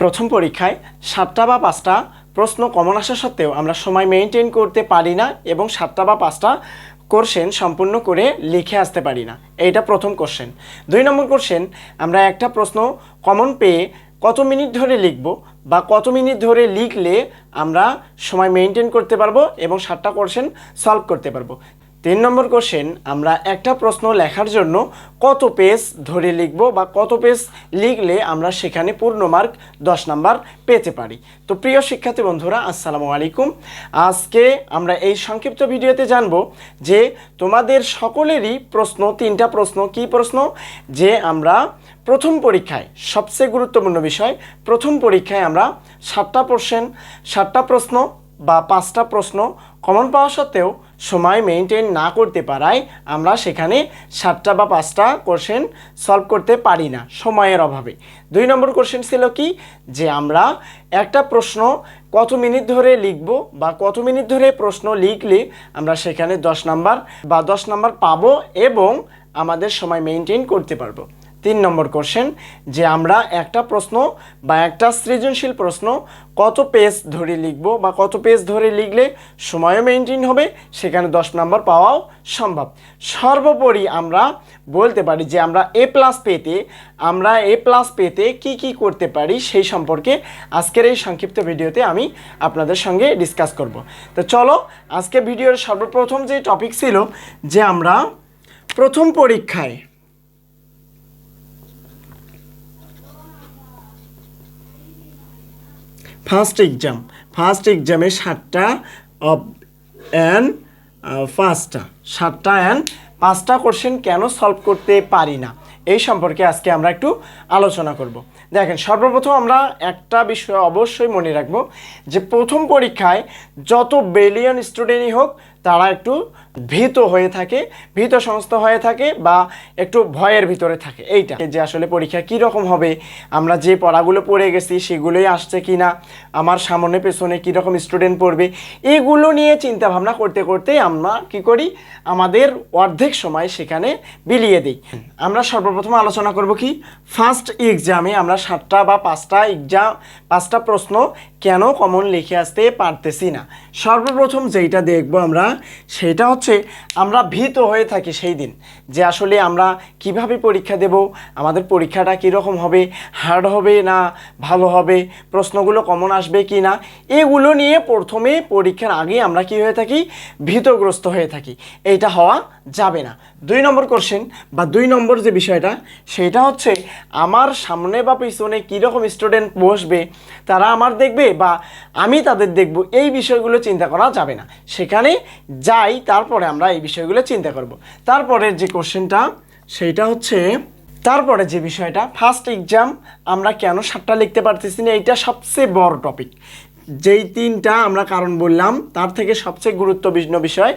প্রথম পরীক্ষায় সাতটা বা পাঁচটা প্রশ্ন কমন আসা সত্ত্বেও আমরা সময় মেনটেন করতে পারি না এবং সাতটা বা পাঁচটা কোশ্চেন সম্পূর্ণ করে লিখে আসতে পারি না। এইটা প্রথম কোশ্চেন দুই নম্বর কোশ্চেন আমরা একটা প্রশ্ন কমন পেয়ে কত মিনিট ধরে লিখব বা কত মিনিট ধরে লিখলে আমরা সময় মেনটেন করতে পারব এবং সাতটা কোশ্চেন সলভ করতে পারব। তিন নম্বর কোশ্চেন আমরা একটা প্রশ্ন লেখার জন্য কত পেজ ধরে লিখব বা কত পেজ লিখলে আমরা সেখানে পূর্ণ মার্ক দশ নাম্বার পেতে পারি? তো প্রিয় শিক্ষার্থী বন্ধুরা, আসসালামু আলাইকুম। আজকে আমরা এই সংক্ষিপ্ত ভিডিওতে জানব যে তোমাদের সকলেরই প্রশ্ন, তিনটা প্রশ্ন, কি প্রশ্ন? যে আমরা প্রথম পরীক্ষায়, সবচেয়ে গুরুত্বপূর্ণ বিষয়, প্রথম পরীক্ষায় আমরা সাতটা কোশ্চেন সাতটা প্রশ্ন বা পাঁচটা প্রশ্ন কমন পাওয়া সত্ত্বেও সময় মেনটেন না করতে পারায় আমরা সেখানে সাতটা বা পাঁচটা কোশ্চেন সলভ করতে পারি না সময়ের অভাবে। দুই নম্বর কোশ্চেন ছিল কি? যে আমরা একটা প্রশ্ন কত মিনিট ধরে লিখব বা কত মিনিট ধরে প্রশ্ন লিখলে আমরা সেখানে দশ নাম্বার বা দশ নাম্বার পাবো এবং আমাদের সময় মেনটেন করতে পারব। তিন নম্বর কোশ্চেন যে আমরা একটা প্রশ্ন বা একটা সৃজনশীল প্রশ্ন কত পেজ ধরে লিখব বা কত পেজ ধরে লিখলে সময়ও মেনটেন হবে, সেখানে দশ নম্বর পাওয়াও সম্ভব। সর্বোপরি আমরা বলতে পারি যে আমরা এ প্লাস পেতে, আমরা এ প্লাস পেতে কি কি করতে পারি সেই সম্পর্কে আজকের এই সংক্ষিপ্ত ভিডিওতে আমি আপনাদের সঙ্গে ডিসকাস করব। তো চলো, আজকে ভিডিওর সর্বপ্রথম যে টপিক ছিল, যে আমরা প্রথম পরীক্ষায় ফার্স্ট এক্সাম ফার্স্ট এক্সামে সাতটা অব অ্যান্ড পাঁচটা সাতটা অ্যান্ড পাঁচটা কোশ্চেন কেন সলভ করতে পারি না? এই সম্পর্কে আজকে আমরা একটু আলোচনা করব। দেখেন, সর্বপ্রথম আমরা একটা বিষয় অবশ্যই মনে রাখব যে প্রথম পরীক্ষায় যত বেলিয়ন স্টুডেন্টই হোক তারা একটু ভীত হয়ে থাকে, ভীত সংস্থ হয়ে থাকে বা একটু ভয়ের ভিতরে থাকে। এইটা যে আসলে পরীক্ষা কী রকম হবে, আমরা যে পড়াগুলো পড়ে গেছি সেগুলোই আসছে কি না আমার সামনে পেছনে কীরকম স্টুডেন্ট পড়বে, এগুলো নিয়ে চিন্তা ভাবনা করতে করতে আমরা কি করি, আমাদের অর্ধেক সময় সেখানে বিলিয়ে দিই। আমরা সর্বপ্রথম আলোচনা করব কি ফার্স্ট এক্সামে আমরা সাতটা বা পাঁচটা এক্সাম পাঁচটা প্রশ্ন কেন কমন লিখে আসতে পারতেছি না? সর্বপ্রথম যেইটা দেখব আমরা সেটা হচ্ছে আমরা ভীত হয়ে থাকি সেই দিন, যে আসলে আমরা কীভাবে পরীক্ষা দেব, আমাদের পরীক্ষাটা কীরকম হবে হার্ড হবে না, ভালো হবে, প্রশ্নগুলো কমন আসবে কি না, এগুলো নিয়ে প্রথমে পরীক্ষার আগে আমরা কি হয়ে থাকি? ভীতগ্রস্ত হয়ে থাকি। এইটা হওয়া যাবে না। দুই নম্বর কোশ্চেন বা দুই নম্বর যে বিষয়টা, সেটা হচ্ছে আমার সামনে বা পিছনে কীরকম স্টুডেন্ট বসবে, তারা আমার দেখবে বা আমি তাদের দেখব, এই বিষয়গুলো চিন্তা করা যাবে না। সেখানে যাই, তারপরে আমরা এই বিষয়গুলো চিন্তা করব। তারপরে যে কোশ্চেনটা সেইটা হচ্ছে, তারপরে যে বিষয়টা ফার্স্ট এক্সাম আমরা কেন সাতটা লিখতে পারতেছি না, এইটা সবচেয়ে বড় টপিক যেই তিনটা আমরা কারণ বললাম, তার থেকে সবচেয়ে গুরুত্বপূর্ণ বিষয়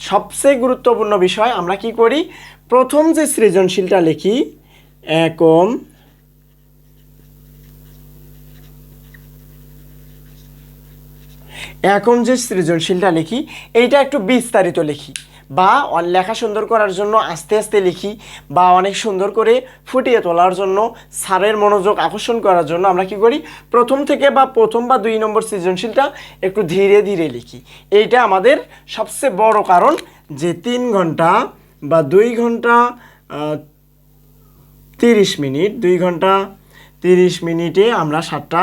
সবচেয়ে গুরুত্বপূর্ণ বিষয় আমরা কি করি? প্রথম যে সৃজনশীলটা লিখি একম এখন যে সৃজনশীলটা লিখি, এইটা একটু বিস্তারিত লিখি। বা লেখা সুন্দর করার জন্য আস্তে আস্তে লিখি বা অনেক সুন্দর করে ফুটিয়ে তোলার জন্য স্যারের মনোযোগ আকর্ষণ করার জন্য আমরা কি করি? প্রথম থেকে বা প্রথম বা দুই নম্বর সৃজনশীলটা একটু ধীরে ধীরে লিখি। এইটা আমাদের সবচেয়ে বড় কারণ যে তিন ঘণ্টা বা দুই ঘণ্টা তিরিশ মিনিট, দুই ঘণ্টা, তিরিশ মিনিটে আমরা সাতটা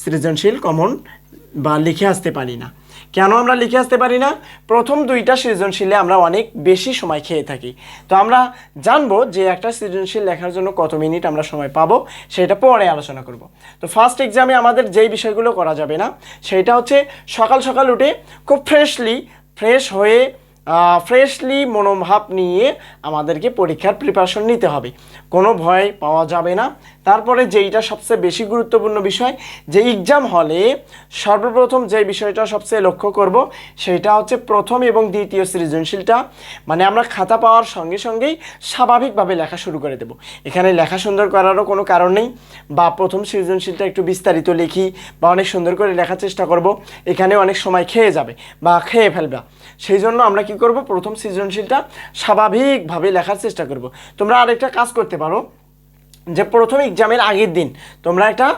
সৃজনশীল কমন বা লিখে আসতে পারি না। কেন আমরা লিখে আসতে পারি না? প্রথম দুইটা সৃজনশীলে আমরা অনেক বেশি সময় খেয়ে থাকি। তো আমরা জানব যে একটা সৃজনশীল লেখার জন্য কত মিনিট আমরা সময় পাবো, সেটা পরে আলোচনা করব। তো ফার্স্ট এক্সামে আমাদের যেই বিষয়গুলো করা যাবে না, সেটা হচ্ছে সকাল সকাল উঠে খুব ফ্রেশলি ফ্রেশ হয়ে ফ্রেশলি মনোভাব নিয়ে আমাদেরকে পরীক্ষার প্রিপারেশন নিতে হবে। কোনো ভয় পাওয়া যাবে না। তারপরে যেইটা সবচেয়ে বেশি গুরুত্বপূর্ণ বিষয়, যে এক্সাম হলে সর্বপ্রথম যে বিষয়টা সবচেয়ে লক্ষ্য করব, সেটা হচ্ছে প্রথম এবং দ্বিতীয় সৃজনশীলটা। মানে আমরা খাতা পাওয়ার সঙ্গে সঙ্গেই স্বাভাবিকভাবে লেখা শুরু করে দেব। এখানে লেখা সুন্দর করারও কোনো কারণ নেই, বা প্রথম সৃজনশীলটা একটু বিস্তারিত লিখি, বা অনেক সুন্দর করে লেখার চেষ্টা করব, এখানে অনেক সময় খেয়ে যাবে, বা খেয়ে ফেলবে। সেই জন্য আমরা কি করব, প্রথম সৃজনশীলটা স্বাভাবিকভাবে লেখার চেষ্টা করব। তোমরা আরেকটা কাজ করতে পারো। যে প্রথম এক্সামের আগের দিন তোমরা একটা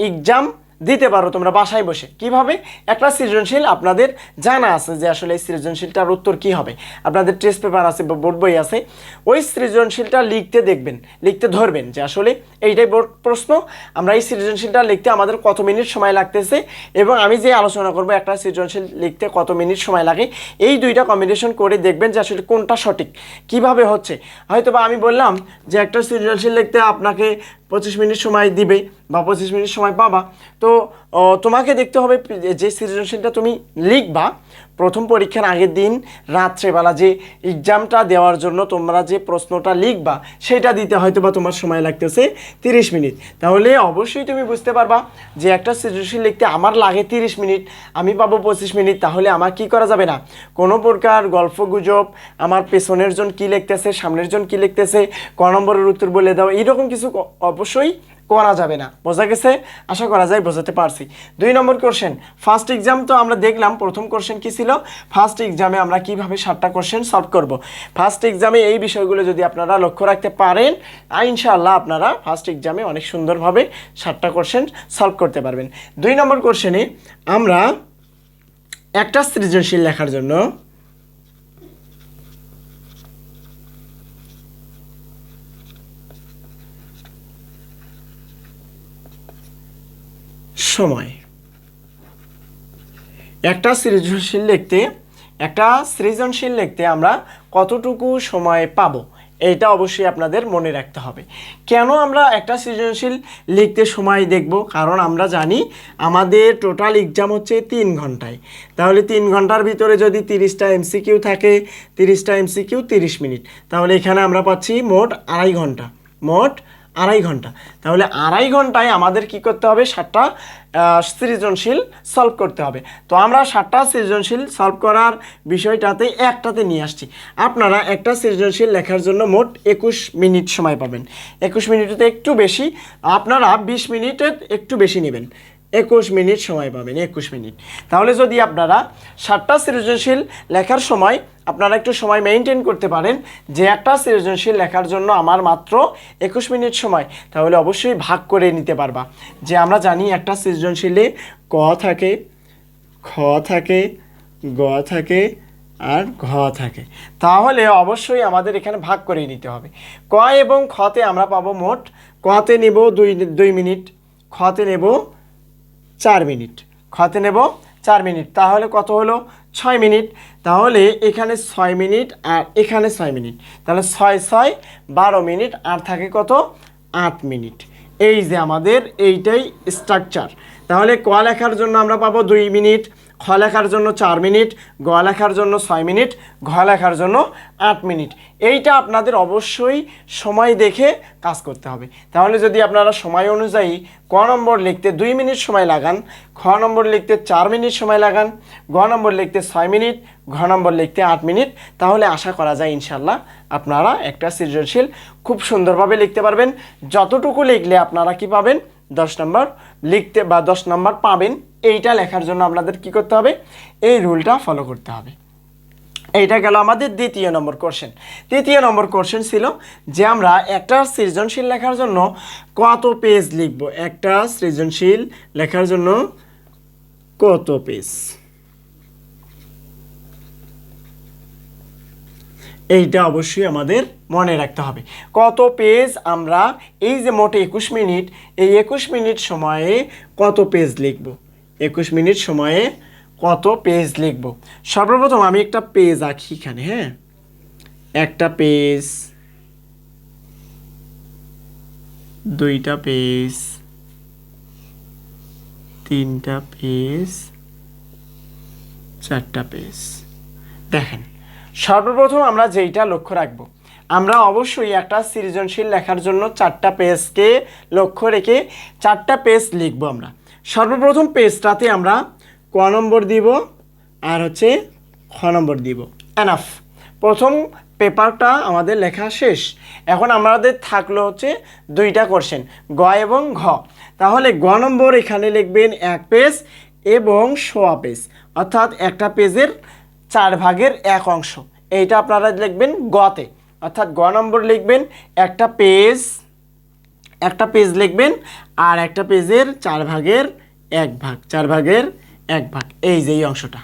এক্সাম দিতে পারো তোমরা বাসায় বসে। কীভাবে? একটা সৃজনশীল আপনাদের জানা আছে যে আসলে এই সৃজনশীলটার উত্তর কি হবে। আপনাদের টেস্ট পেপার আছে বা বোর্ড বই আছে, ওই সৃজনশীলটা লিখতে দেখবেন, লিখতে ধরবেন যে আসলে এইটাই বোর্ড প্রশ্ন। আমরা এই সৃজনশীলটা লিখতে আমাদের কত মিনিট সময় লাগতেছে এবং আমি যে আলোচনা করব একটা সৃজনশীল লিখতে কত মিনিট সময় লাগে, এই দুইটা কম্বিনেশন করে দেখবেন যে আসলে কোনটা সঠিক। কীভাবে হচ্ছে? হয়তো বা আমি বললাম যে একটা সৃজনশীল লিখতে আপনাকে পঁচিশ মিনিট সময় দিবে বা পঁচিশ মিনিট সময় পাবা। তো তোমাকে দেখতে হবে যে সৃজনশীলটা তুমি লিখবা। প্রথম পরীক্ষার আগের দিন রাত্রেবেলা যে এক্সামটা দেওয়ার জন্য তোমরা যে প্রশ্নটা লিখবা, সেটা দিতে হয়তো বা তোমার সময় লাগতেছে তিরিশ মিনিট। তাহলে অবশ্যই তুমি বুঝতে পারবা যে একটা সৃজনশীল লিখতে আমার লাগে তিরিশ মিনিট, আমি পাবো পঁচিশ মিনিট, তাহলে আমার কি করা যাবে না? কোনো প্রকার গল্প গুজব আমার পেছনের জন কি লিখতেছে, সামনের জন কি লিখতেছে, ক নম্বরের উত্তর বলে দাও, এইরকম কিছু অবশ্যই করা যাবে না। বোঝা গেছে? আশা করা যায় বোঝাতে পারছি। দুই নম্বর কোশ্চেন ফার্স্ট এক্সাম তো আমরা দেখলাম, প্রথম কোশ্চেন কি ছিল? ফার্স্ট এক্সামে আমরা কীভাবে সাতটা কোশ্চেন সলভ করব? ফার্স্ট এক্সামে এই বিষয়গুলো যদি আপনারা লক্ষ্য রাখতে পারেন ইনশাআল্লাহ আপনারা ফার্স্ট এক্সামে অনেক সুন্দরভাবে সাতটা কোশ্চেন সলভ করতে পারবেন। দুই নম্বর কোশ্চেনে আমরা একটা সৃজনশীল লেখার জন্য সময়। একটা সৃজনশীল লিখতে, একটা সৃজনশীল লিখতে আমরা কতটুকু সময় পাবো? এটা অবশ্যই আপনাদের মনে রাখতে হবে। কেন আমরা একটা সৃজনশীল লিখতে সময় দেখব? কারণ আমরা জানি আমাদের টোটাল এক্সাম হচ্ছে তিন ঘন্টায়। তাহলে তিন ঘণ্টার ভিতরে যদি তিরিশটা এমসিকিউ থাকে, তিরিশটা এমসিকিউ তিরিশ মিনিট। তাহলে এখানে আমরা পাচ্ছি মোট আড়াই ঘণ্টা। মোট আড়াই ঘণ্টা। তাহলে আড়াই ঘন্টায় আমাদের কি করতে হবে? সাতটা সৃজনশীল সলভ করতে হবে। তো আমরা সাতটা সৃজনশীল সলভ করার বিষয়টাতে একটাতে নিয়ে আসছি। আপনারা একটা সৃজনশীল লেখার জন্য মোট একুশ মিনিট সময় পাবেন। একুশ মিনিটেতে একটু বেশি, আপনারা বিশ মিনিটের একটু বেশি নেবেন। একুশ মিনিট সময় পাবেন, একুশ মিনিট। তাহলে যদি আপনারা সাতটা সৃজনশীল লেখার সময় আপনারা একটু সময় মেনটেন করতে পারেন, যে একটা সৃজনশীল লেখার জন্য আমার মাত্র একুশ মিনিট সময়, তাহলে অবশ্যই ভাগ করে নিতে পারবা। যে আমরা জানি একটা সৃজনশীলে ক থাকে, খ থাকে, গ থাকে আর ঘ থাকে। তাহলে অবশ্যই আমাদের এখানে ভাগ করে নিতে হবে। ক এবং খতে আমরা পাবো মোট কতে নেব দুই দুই মিনিট খতে নেব চার মিনিট। খতে নেব চার মিনিট। তাহলে কত হলো? ছয় মিনিট। তাহলে এখানে ছয় মিনিট আর এখানে ছয় মিনিট। তাহলে ছয় ছয়, বারো মিনিট আর থাকে কত? আট মিনিট। এই যে আমাদের এইটাই স্ট্রাকচার তাহলে ক লেখার জন্য আমরা পাবো দুই মিনিট। খ লেখার জন্য চার মিনিট, গ লেখার জন্য ছয় মিনিট, ঘ লেখার জন্য আট মিনিট। এইটা আপনাদের অবশ্যই সময় দেখে কাজ করতে হবে। তাহলে যদি আপনারা সময় অনুযায়ী ক নম্বর লিখতে দুই মিনিট সময় লাগান, খ নম্বর লিখতে চার মিনিট সময় লাগান, গ নম্বর লিখতে ছয় মিনিট, ঘ নম্বর লিখতে আট মিনিট, তাহলে আশা করা যায় ইনশাল্লাহ আপনারা একটা সৃজনশীল, খুব সুন্দরভাবে লিখতে পারবেন। যতটুকু লিখলে আপনারা কি পাবেন? দশ নম্বর লিখতে বা দশ নম্বর পাবেন। এইটা লেখার জন্য আপনাদের কি করতে হবে? এই রুলটা ফলো করতে হবে। এইটা গেল আমাদের দ্বিতীয় নম্বর কোশ্চেন তৃতীয় নম্বর কোশ্চেন ছিল যে আমরা একটা সৃজনশীল লেখার জন্য কত পেজ লিখব? একটা সৃজনশীল লেখার জন্য কত পেজ এইটা অবশ্যই আমাদের মনে রাখতে হবে। কত পেজ আমরা এই যে মোট একুশ মিনিট, এই একুশ মিনিট সময়ে কত পেজ লিখব? একুশ মিনিট সময়ে কত পেজ লিখব? সর্বপ্রথম আমি একটা পেজ আঁকি এখানে হ্যাঁ? একটা পেজ দুইটা পেজ তিনটা পেজ চারটা পেজ দেখেন, সর্বপ্রথম আমরা যেইটা লক্ষ্য রাখব, আমরা অবশ্যই একটা সৃজনশীল লেখার জন্য চারটা পেজকে লক্ষ্য রেখে চারটা পেজ লিখব আমরা। সর্বপ্রথম পেজটাতে আমরা ক নম্বর দিব আর হচ্ছে খ নম্বর দিব। এনাফ প্রথম পেপারটা আমাদের লেখা শেষ। এখন আমাদের থাকল হচ্ছে দুইটা কোশ্চেন গ এবং ঘ। তাহলে গ নম্বর এখানে লিখবেন এক পেজ এবং সোয়া পেজ, অর্থাৎ একটা পেজের চার ভাগের এক অংশ। এইটা আপনারা লিখবেন গতে, অর্থাৎ গ নম্বর লিখবেন একটা পেজ একটা পেজ লিখবেন আর একটা পেজের চার ভাগের এক ভাগ, চার ভাগের এক ভাগ, এই যে এই অংশটা।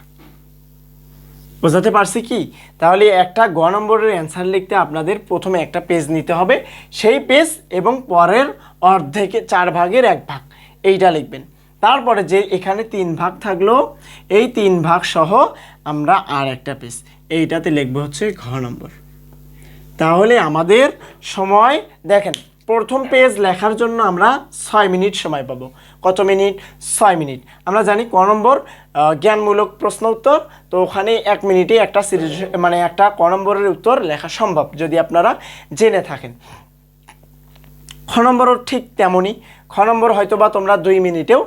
বোঝাতে পারছি কি? তাহলে একটা গ নম্বরের অ্যান্সার লিখতে আপনাদের প্রথমে একটা পেজ নিতে হবে। সেই পেজ এবং পরের অর্ধেকে চার ভাগের এক ভাগ, এইটা লিখবেন। তারপরে যে এখানে তিন ভাগ থাকল, এই তিন ভাগ সহ আমরা আর একটা পেজ এইটাতে লিখব হচ্ছে ঘ নম্বর। তাহলে আমাদের সময়, দেখেন প্রথম পেজ লেখার জন্য আমরা ছয় মিনিট সময় পাবো। কত মিনিট? ছয় মিনিট। আমরা জানি ক নম্বর জ্ঞানমূলক প্রশ্ন উত্তর। তো ওখানে এক মিনিটে একটা সিরিজ মানে একটা ক নম্বরের উত্তর লেখা সম্ভব, যদি আপনারা জেনে থাকেন। খ নম্বরও ঠিক তেমনই। খ নম্বর হয়তো বা তোমরা দুই মিনিটেও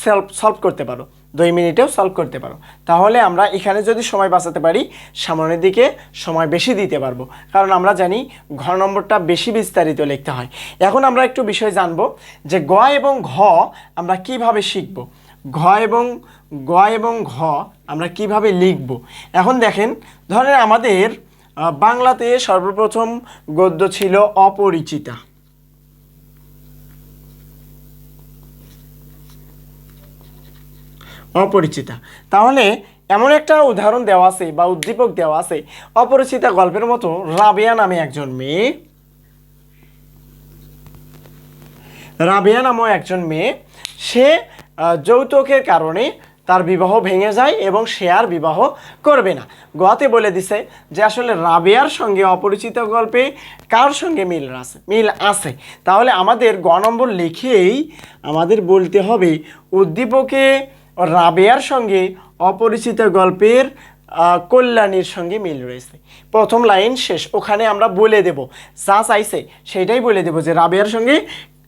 সলভ সলভ করতে পারো। দুই মিনিটেও সলভ করতে পারো। তাহলে আমরা এখানে যদি সময় বাঁচাতে পারি, সামনের দিকে সময় বেশি দিতে পারব। কারণ আমরা জানি ঘ নম্বরটা বেশি বিস্তারিত লিখতে হয়। এখন আমরা একটু বিষয় জানব যে গ এবং ঘ আমরা কীভাবে শিখব? ঘ এবং, গ এবং ঘ আমরা কীভাবে লিখব? এখন দেখেন, ধরেন আমাদের বাংলাতে সর্বপ্রথম গদ্য ছিল অপরিচিতা। অপরিচিতা। তাহলে এমন একটা উদাহরণ দেওয়া আছে বা উদ্দীপক দেওয়া আছে, অপরিচিতা গল্পের মতো রাবেয়া নামে একজন মেয়ে। রাবেয়া নামও একজন মেয়ে, সে যৌতুকের কারণে তার বিবাহ ভেঙে যায় এবং সে আর বিবাহ করবে না। গোয়াতে বলে দিছে যে আসলে রাবেয়ার সঙ্গে অপরিচিত গল্পে কার সঙ্গে মিল আছে মিল আছে? তাহলে আমাদের গ নম্বর লিখেই আমাদের বলতে হবে, উদ্দীপকে রাবেয়ার সঙ্গে অপরিচিত গল্পের কল্যাণীর সঙ্গে মিল রয়েছে। প্রথম লাইন শেষ, ওখানে আমরা বলে দেব, যা চাইছে সেটাই বলে দেব যে রাবেয়ার সঙ্গে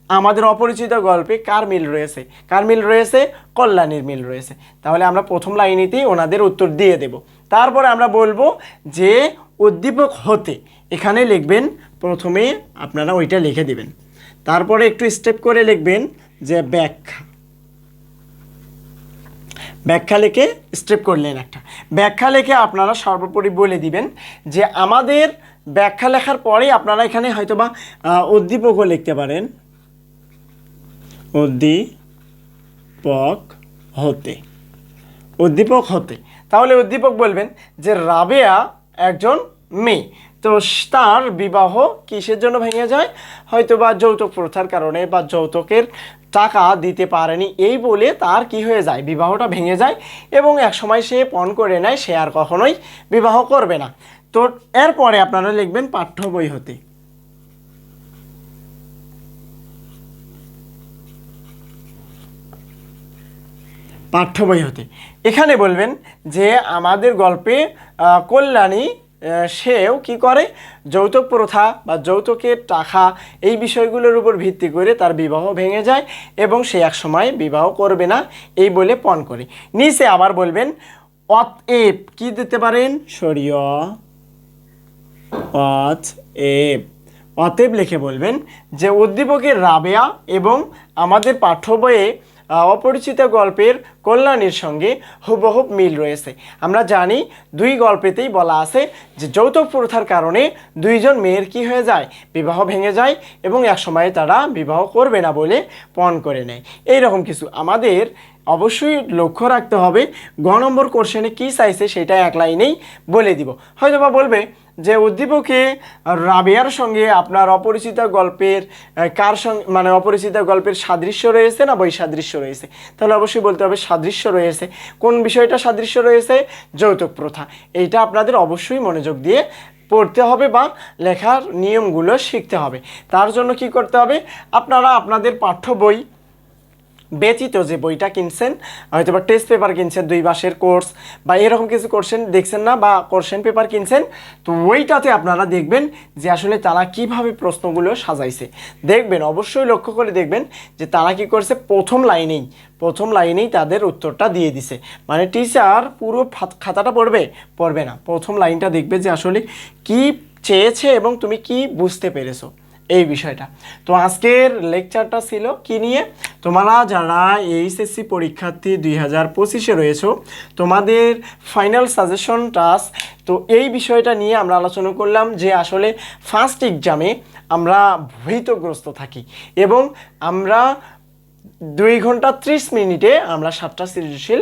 আমাদের অপরিচিত গল্পে কার মিল রয়েছে? কার মিল রয়েছে? কল্যাণীর মিল রয়েছে। তাহলে আমরা প্রথম লাইনেতেই ওনাদের উত্তর দিয়ে দেব। তারপরে আমরা বলব যে উদ্দীপক হতে, এখানে লিখবেন, প্রথমে আপনারা ওইটা লিখে দিবেন। তারপরে একটু স্টেপ করে লিখবেন যে ব্যাখ্যা। ব্যাখ্যা লিখে স্টেপ করলেন একটা। ব্যাখ্যা লেখে আপনারা সর্বোপরি বলে দিবেন যে আমাদের ব্যাখ্যা লেখার পরেই আপনারা এখানে হয়তোবা উদ্দীপকও লিখতে পারেন। উদ্দীপক হতে। উদ্দীপক হতে। তাহলে উদ্দীপক বলবেন যে রাবেয়া একজন মেয়ে। তো তার বিবাহ কিসের জন্য ভেঙে যায়? হয়তো বা যৌতুক প্রথার কারণে বা যৌতুকের টাকা দিতে পারেনি। এই বলে তার কি হয়ে যায়? বিবাহটা ভেঙে যায় এবং একসময় সে পণ করে নেয়, সে আর কখনোই বিবাহ করবে না। তো এরপরে আপনারা লিখবেন পাঠ্য বই হতে। পাঠ্য বই হতে। এখানে বলবেন যে, আমাদের গল্পে কল্যাণী সেও কি করে? যৌতুক প্রথা বা যৌতুকের টাকা এই বিষয়গুলোর উপর ভিত্তি করে তার বিবাহ ভেঙে যায় এবং সে একসময় বিবাহ করবে না, এই বলে পণ করে। নিচে আবার বলবেন, অতএব কি দিতে পারেন? সরিয় অতএব। অতএব লিখে বলবেন যে, উদ্দীপকের রাবেয়া এবং আমাদের পাঠ্য বইয়ে অপরিচিত গল্পের কল্যাণীর সঙ্গে হুবহুব মিল রয়েছে। আমরা জানি দুই গল্পেতেই বলা আছে যে যৌতুক প্রথার কারণে দুইজন মেয়ের কি হয়ে যায়? বিবাহ ভেঙে যায় এবং এক সময়ে তারা বিবাহ করবে না বলে পণ করে নেয়। এই রকম কিছু আমাদের অবশ্যই লক্ষ্য রাখতে হবে। গ নম্বর কোশ্চেনে কী চাইছে সেটা এক লাইনেই বলে দিব। হয়তো বা বলবে যে উদ্দীপকে রাবিয়ার সঙ্গে আপনার অপরিচিত গল্পের কার সঙ্গে মানে অপরিচিত গল্পের সাদৃশ্য রয়েছে না বৈসাদৃশ্য রয়েছে? তাহলে অবশ্যই বলতে হবে সাদৃশ্য রয়েছে। কোন বিষয়টা সাদৃশ্য রয়েছে? যৌতুক প্রথা। এইটা আপনাদের অবশ্যই মনোযোগ দিয়ে পড়তে হবে বা লেখার নিয়মগুলো শিখতে হবে। তার জন্য কি করতে হবে? আপনারা আপনাদের পাঠ্য বই ব্যতীত যে বইটা কিনছেন হয়তো বা টেস্ট পেপার কিনছেন, দুই মাসের কোর্স বা এরকম কিছু কোর্সেন দেখছেন না বা কোর্সেন পেপার কিনছেন, তো ওইটাতে আপনারা দেখবেন যে আসলে তারা কীভাবে প্রশ্নগুলো সাজাইছে। দেখবেন, অবশ্যই লক্ষ্য করে দেখবেন যে তারা কি করছে, প্রথম লাইনেই প্রথম লাইনেই তাদের উত্তরটা দিয়ে দিছে। মানে টিচার পুরো খাতাটা পড়বে পড়বে না। প্রথম লাইনটা দেখবে যে আসলে কি চেয়েছে এবং তুমি কি বুঝতে পেরেছ। এই বিষয়টা। তো আজকের লেকচারটা ছিল কি নিয়ে? তোমরা যারা এইচএসসি পরীক্ষার্থী দুই হাজার পঁচিশে রয়েছ, তোমাদের ফাইনাল সাজেশন টাস্ক তো এই বিষয়টা নিয়ে আমরা আলোচনা করলাম যে আসলে ফার্স্ট এক্সামে আমরা ভীতগ্রস্ত থাকি এবং আমরা দুই ঘণ্টা ত্রিশ মিনিটে আমরা সাতটা সৃজনশীল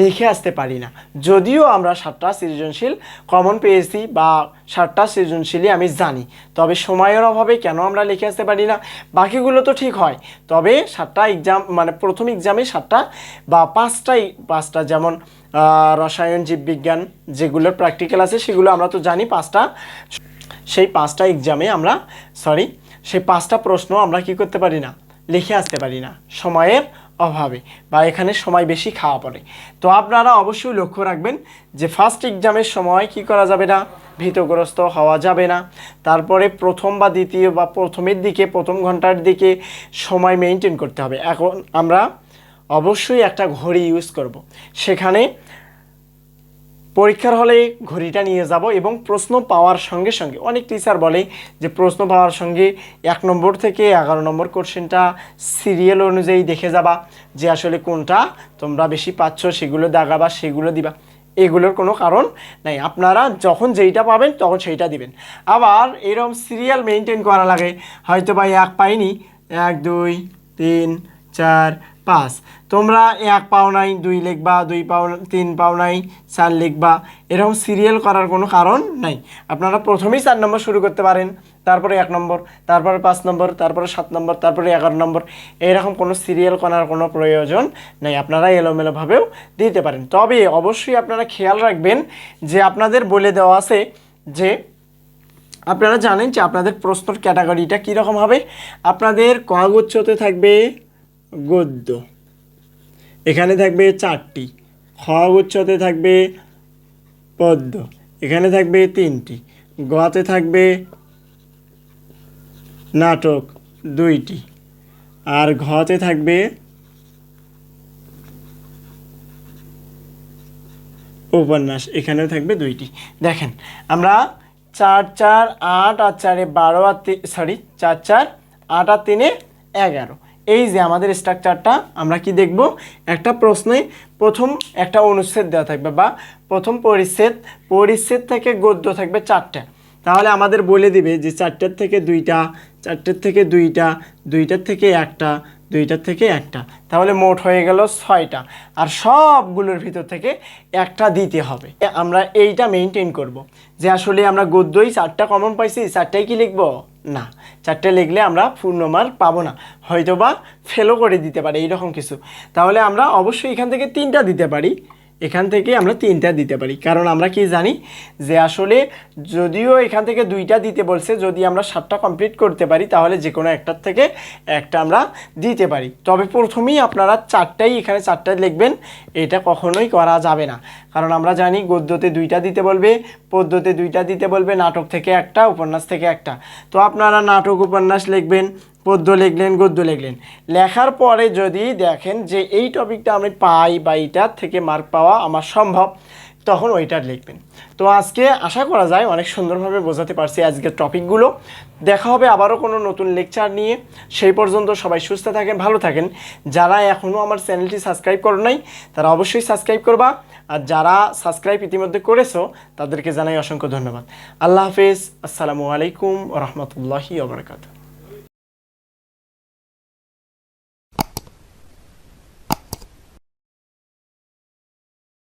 লিখে আসতে পারি না। যদিও আমরা সাতটা সৃজনশীল কমন পেয়েছি বা সাতটা সৃজনশীলই আমি জানি, তবে সময়ের অভাবে কেন আমরা লিখে আসতে পারি না? বাকিগুলো তো ঠিক হয়, তবে সাতটা এক্সাম মানে প্রথম এক্সামে সাতটা বা পাঁচটাই, পাঁচটা যেমন রসায়ন, জীববিজ্ঞান যেগুলোর প্র্যাকটিক্যাল আছে সেগুলো আমরা তো জানি, পাঁচটা, সেই পাঁচটা এক্সামে আমরা সরি সেই পাঁচটা প্রশ্ন আমরা কি করতে পারি না? লিখে আসতে পারি না। সময়ের অভাবে বা এখানে সময় বেশি খাওয়া পড়ে। তো আপনারা অবশ্যই লক্ষ্য রাখবেন যে ফার্স্ট এক্সামের সময় কি করা যাবে না, ভীতগ্রস্ত হওয়া যাবে না। তারপরে প্রথম বা দ্বিতীয় বা প্রথমের দিকে, প্রথম ঘণ্টার দিকে সময় মেনটেন করতে হবে। এখন আমরা অবশ্যই একটা ঘড়ি ইউজ করব। সেখানে পরীক্ষার হলে ঘড়িটা নিয়ে যাব এবং প্রশ্ন পাওয়ার সঙ্গে সঙ্গে, অনেক টিচার বলে যে প্রশ্ন পাওয়ার সঙ্গে এক নম্বর থেকে এগারো নম্বর কোশ্চেনটা সিরিয়াল অনুযায়ী দেখে যাবা যে আসলে কোনটা তোমরা বেশি পাচ্ছ, সেগুলো দাগাবা, সেগুলো দিবা। এগুলোর কোনো কারণ নাই। আপনারা যখন যেইটা পাবেন তখন সেইটা দিবেন। আবার এরকম সিরিয়াল মেনটেন করা লাগে। হয়তো বা এক পাইনি। এক, দুই, তিন, চার পাঁচ। তোমরা এক পাও নাই, দুই লিখবা, দুই পাও তিন পাও নাই, চার লিখবা। এরকম সিরিয়াল করার কোনো কারণ নাই। আপনারা প্রথমেই চার নম্বর শুরু করতে পারেন, তারপরে এক নম্বর, তারপরে পাঁচ নম্বর, তারপরে সাত নম্বর, তারপরে এগারো নম্বর। এরকম কোনো সিরিয়াল করার কোনো প্রয়োজন নেই। আপনারা এলোমেলোভাবেও দিতে পারেন। তবে অবশ্যই আপনারা খেয়াল রাখবেন যে আপনাদের বলে দেওয়া আছে যে আপনারা জানেন যে আপনাদের প্রশ্নর ক্যাটাগরিটা কীরকম হবে। আপনাদের কগুচ্ছতে থাকবে? গদ্য। এখানে থাকবে চারটি। খ গুচ্ছতে থাকবে পদ্য এখানে থাকবে তিনটি। গতে থাকবে নাটক দুইটি। আর ঘতে থাকবে উপন্যাস। এখানেও থাকবে দুইটি। দেখেন, আমরা চার চার আট আর চারে বারো আর সরি চার চার আট আর তিনে এগারো। এই যে আমাদের স্ট্রাকচারটা আমরা কি দেখব? একটা প্রশ্নে প্রথম একটা অনুচ্ছেদ দেওয়া থাকবে বা প্রথম পরিচ্ছেদ পরিচ্ছেদ থেকে গদ্য থাকবে চারটে। তাহলে আমাদের বলে দিবে যে চারটার থেকে দুইটা, চারটের থেকে দুইটা, দুইটার থেকে একটা, দুইটার থেকে একটা। তাহলে মোট হয়ে গেল ছয়টা। আর সবগুলোর ভিতর থেকে একটা দিতে হবে। আমরা এইটা মেনটেন করব। যে আসলে আমরা গদ্যই চারটা কমন পাইছি, চারটাই কি লিখব? না, চারটে লিখলে আমরা পূর্ণ মার্ক পাবো না। হয়তো বা ফেলও করে দিতে পারে, এইরকম কিছু। তাহলে আমরা অবশ্যই এখান থেকে তিনটা দিতে পারি। এখান থেকে আমরা তিনটা দিতে পারি। কারণ আমরা কি জানি যে আসলে যদিও এখান থেকে দুইটা দিতে বলছে, যদি আমরা সাতটা কমপ্লিট করতে পারি, তাহলে যে কোনো একটার থেকে একটা আমরা দিতে পারি। তবে প্রথমেই আপনারা চারটাই, এখানে চারটা লিখবেন, এটা কখনোই করা যাবে না। কারণ আমরা জানি গদ্যতে দুইটা দিতে বলবে, পদ্যতে দুইটা দিতে বলবে, নাটক থেকে একটা, উপন্যাস থেকে একটা। তো আপনারা নাটক, উপন্যাস লিখবেন পদ্য লিখলেন, গদ্য লিখলেন। লেখার পরে যদি দেখেন যে এই টপিকটা আমি পাই বা এইটার থেকে মার্ক পাওয়া আমার সম্ভব, তখন ওইটার লিখবেন। তো আজকে আশা করা যায় অনেক সুন্দরভাবে বোঝাতে পারছি আজকের টপিকগুলো। দেখা হবে আবারও কোনো নতুন লেকচার নিয়ে। সেই পর্যন্ত সবাই সুস্থ থাকেন, ভালো থাকেন। যারা এখনও আমার চ্যানেলটি সাবস্ক্রাইব করো নাই, তারা অবশ্যই সাবস্ক্রাইব করবা। আর যারা সাবস্ক্রাইব ইতিমধ্যে করেছ, তাদেরকে জানাই অসংখ্য ধন্যবাদ। আল্লাহ হাফেজ। আসসালামু আলাইকুম রহমতুল্লাহি ওবরাকাতু